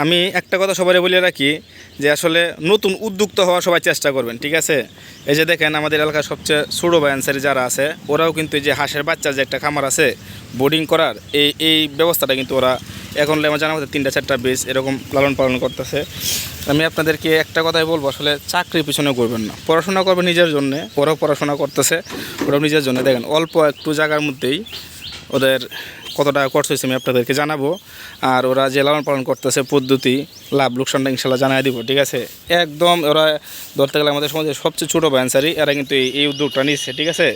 আমি একটা কথা সবাই বলে রাখি যে আসলে নতুন উদ্যোক্তা হওয়া সবাই চেষ্টা করবেন, ঠিক আছে? এই যে দেখেন আমাদের এলাকার সবচেয়ে ছোটো ব্যান্সারি যারা আছে, ওরাও কিন্তু এই যে হাঁসের বাচ্চার যে একটা খামার আছে বোর্ডিং করার, এই এই ব্যবস্থাটা কিন্তু ওরা এখন আমার জানা মতো তিনটা চারটা বেশ এরকম লালন পালন করতেছে। আমি আপনাদেরকে একটা কথাই বলব, আসলে চাকরির পিছনে করবেন না। পড়াশোনা করবেন নিজের জন্যে, ওরাও পড়াশোনা করতেছে, ওরাও নিজের জন্য। দেখেন অল্প একটু জায়গার মধ্যেই ওদের কত টাকা খরচ হয়েছে আমি আপনাদেরকে জানাব। আর ওরা যে লালন পালন করতেছে পদ্ধতি লাভ লোকসানটা ইনশাল্লাহ জানাই দিব ঠিক আছে? একদম ওরা ধরতে গেলে আমাদের সমাজের সবচেয়ে ছোটো ব্যান্সারি এরা কিন্তু এই উদ্যোগটা নিচ্ছে ঠিক আছে?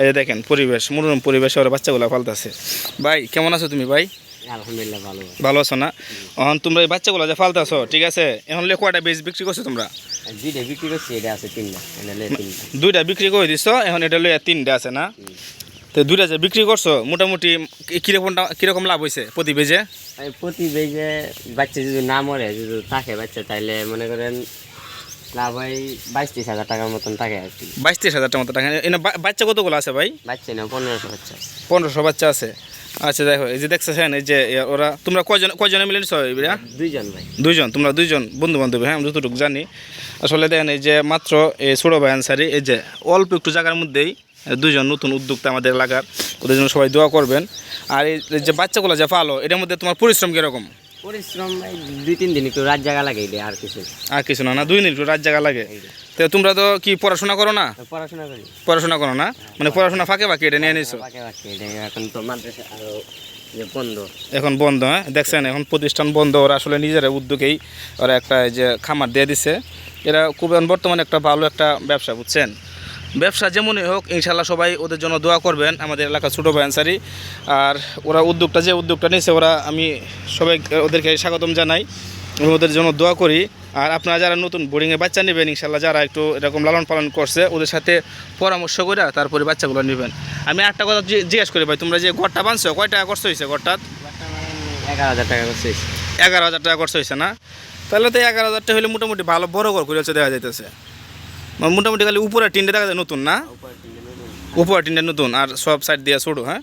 এই যে দেখেন পরিবেশ মনোরম পরিবেশে ওরা বাচ্চাগুলো পালতেছে। ভাই কেমন আছো তুমি ভাই? আলহামদুলিল্লাহ ভালো ভালো আছো না? এখন তোমরা এই বাচ্চাগুলো যে ফালতাছো ঠিক আছে? এখন লে কয়টা বেশ বিক্রি করছ তোমরা? দুইটা বিক্রি করছি এটা আছে তিনটা লয়ে দুইটা বিক্রি করে দিছো এখন এটা লইয়া তিনটা আছে না? তো দুইটা যে বিক্রি করছ মোটামুটি কিরকমটা কীরকম লাভ হয়েছে প্রতি বেজে? প্রতি বেজে বাচ্চা যদি না মরে যদি থাকে বাচ্চা তাইলে মনে করেন লাভ হয় বাইশ ত্রিশ হাজার টাকার মতন থাকে আর কি। বাইশ তিরিশ হাজার টাকা মতো টাকা এনে বাচ্চা কতগুলো আছে ভাই? বাচ্চা না পনেরোশো বাচ্চা পনেরোশো বাচ্চা আছে। আচ্ছা দেখো এই যে দেখতেছেন এই যে ওরা তোমরা কয়জন কয়জনে মিলে নিছো দুইজন ভাই। দুইজন তোমরা দুইজন বন্ধু বান্ধব হ্যাঁ আমি যতটুকু জানি। আসলে দেখেন এই যে মাত্র এই ছোটো ভাই আনসারি এই যে অল্প একটু জায়গার মধ্যেই এ, দুইজন নতুন উদ্যোক্তা আমাদের এলাকার ওদের জন্য সবাই দোয়া করবেন। আর এই যে বাচ্চাগুলো যে ফালো এটার মধ্যে তোমার পরিশ্রম কীরকম? পরিশ্রম দুই তিন দিন একটু রাত জায়গা লাগে আর কিছু আর কিছু না না দুই মিনিট একটু রাত জায়গা লাগে। তো তোমরা তো কি পড়াশোনা করো না? পড়াশোনা করি। পড়াশোনা করো না? মানে পড়াশোনা ফাঁকে ফাঁকে এটা নিয়ে নিছো? বাকি বাকি এখন তো মাদ্রাসা বন্ধ। এখন বন্ধ হ্যাঁ? দেখছেন, এখন প্রতিষ্ঠান বন্ধ, ওরা আসলে নিজেরা উদ্যোগেই ওরা একটা যে খামার দিয়ে দিছে। এরা খুব বর্তমানে একটা ভালো একটা ব্যবসা, বুঝছেন? ব্যবসা যেমনই হোক ইনশাল্লাহ সবাই ওদের জন্য দোয়া করবেন, আমাদের এলাকার ছোটো ব্যান্সারি আর ওরা উদ্যোগটা, যে উদ্যোগটা নিয়েছে, ওরা আমি সবাই ওদেরকে স্বাগতম জানাই। ওদের জন্য দোয়া করি। আর আপনারা যারা নতুন বোর্ডিংয়ে বাচ্চা নেবেন ইনশাল্লাহ যারা একটু এরকম লালন পালন করছে ওদের সাথে পরামর্শ করে তারপরে বাচ্চাগুলো নেবেন। আমি একটা কথা জিজ্ঞেস করি ভাই তোমরা যে ঘরটা বানছো কয় টাকা খরচ হয়েছে ঘরটা এগারো হাজার টাকা করছে এগারো হাজার টাকা খরচ হয়েছে না? তাহলে তো এগারো হাজার টাকা হলে মোটামুটি ভালো বড় ঘর করে হচ্ছে দেখা যাইতেছে। মানে মোটামুটি খালি উপরে টিনটা দেখা যায় নতুন না? উপরে টিনটা নতুন আর সব সাইড দিয়ে ছোটো হ্যাঁ?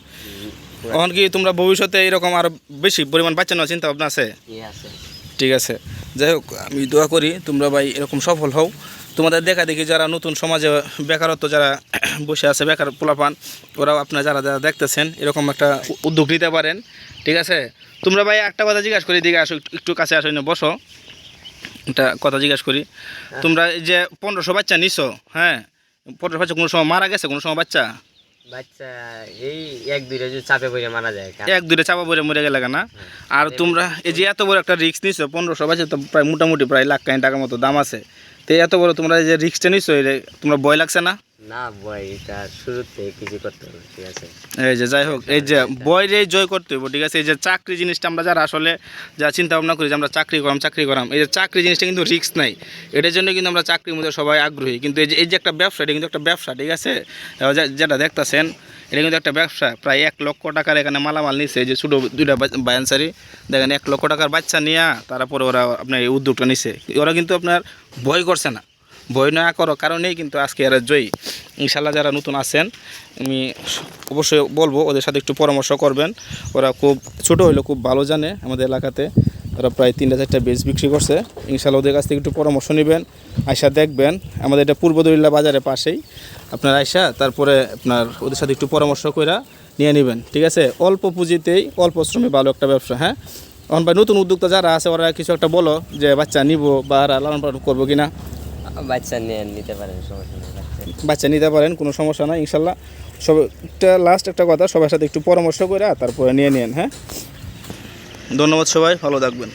তখন কি তোমরা ভবিষ্যতে এরকম আরও বেশি পরিমাণ বাচ্চা নেওয়ার চিন্তা ভাবনা আছে? আছে। ঠিক আছে। যাই হোক, আমি দোয়া করি তোমরা ভাই এরকম সফল হও। তোমাদের দেখা দেখি যারা নতুন সমাজে বেকারত্ব যারা বসে আছে, বেকার পোলাপান, ওরাও আপনারা যারা যারা দেখতেছেন, এরকম একটা উদ্যোগ নিতে পারেন। ঠিক আছে? তোমরা ভাই একটা কথা জিজ্ঞাসা করি দিকে আসো, একটু- কাছে আসো না বসো। একটা কথা জিজ্ঞাসা করি। তোমরা এই যে পনেরোশো বাচ্চা নিছো হ্যাঁ? পনেরোশো বাচ্চা কোনো সময় মারা গেছে, কোনো সময় বাচ্চা? বাচ্চা এই এক দুইটা যদি চাপে পড়ে মারা যায় এক দুইটা চাপা পরে মরে গেলে না? আর তোমরা এই যে এত বড় একটা রিক্স নিছো পনেরোশো বাজে তো প্রায় মোটামুটি প্রায় লাখ টাকার মতো দাম আছে। তো এত বড় তোমরা এই যে রিক্সটা নিছো তোমরা ভয় লাগছে না? না এটা কিছু করতে হবে ঠিক আছে? এই যে, যাই হোক, এই যে জয় করতে হইব, ঠিক আছে? এই যে, চাকরি জিনিসটা আমরা যারা আসলে যা চিন্তা ভাবনা করি যে আমরা চাকরি করাম চাকরি করাম, এই যে, চাকরি জিনিসটা কিন্তু রিস্ক নাই। এটার জন্য কিন্তু আমরা চাকরির মধ্যে সবাই আগ্রহী। কিন্তু এই যে এই যে একটা ব্যবসা, এটা কিন্তু একটা ব্যবসা, ঠিক আছে? যেটা দেখতেছেন, এটা কিন্তু একটা ব্যবসা। প্রায় এক লক্ষ টাকার এখানে মালামাল নিচ্ছে যে, ছোটো দুইটা বায়ানসারি দেখেন, এক লক্ষ টাকার বাচ্চা নিয়ে তারপরে ওরা আপনার এই উদ্যোগটা নিছে। ওরা কিন্তু আপনার ভয় করছে না। ভয় না করো কারণেই কিন্তু আজকে এরা জয়ী। ইনশাল্লাহ যারা নতুন আছেন, আমি অবশ্যই বলব, ওদের সাথে একটু পরামর্শ করবেন। ওরা খুব ছোট হলেও খুব ভালো জানে আমাদের এলাকাতে। ওরা প্রায় তিনটা চারটা বেজ বিক্রি করছে। ইনশাল্লাহ ওদের কাছ থেকে একটু পরামর্শ নেবেন আয়সা দেখবেন। আমাদের এটা পূর্ব দরিল্লা বাজারের পাশেই। আপনার আয়সা তারপরে আপনার ওদের সাথে একটু পরামর্শ করে নিয়ে নেবেন, ঠিক আছে? অল্প পুঁজিতেই, অল্প শ্রমে ভালো একটা ব্যবসা হ্যাঁ? এখন ভাই, নতুন উদ্যোক্তা যারা আছে, ওরা কিছু একটা বলো যে, বাচ্চা নিব বা লালন পালন করব কিনা? বাচ্চা নিয়ে নিতে পারেন, সমস্যা নেই, বাচ্চা। নিতে পারেন, কোনো সমস্যা নাই, ইনশাল্লাহ। সব একটা লাস্ট একটা কথা, সবার সাথে একটু পরামর্শ করে তারপরে নিয়ে নিন হ্যাঁ? ধন্যবাদ সবাই, ভালো থাকবেন।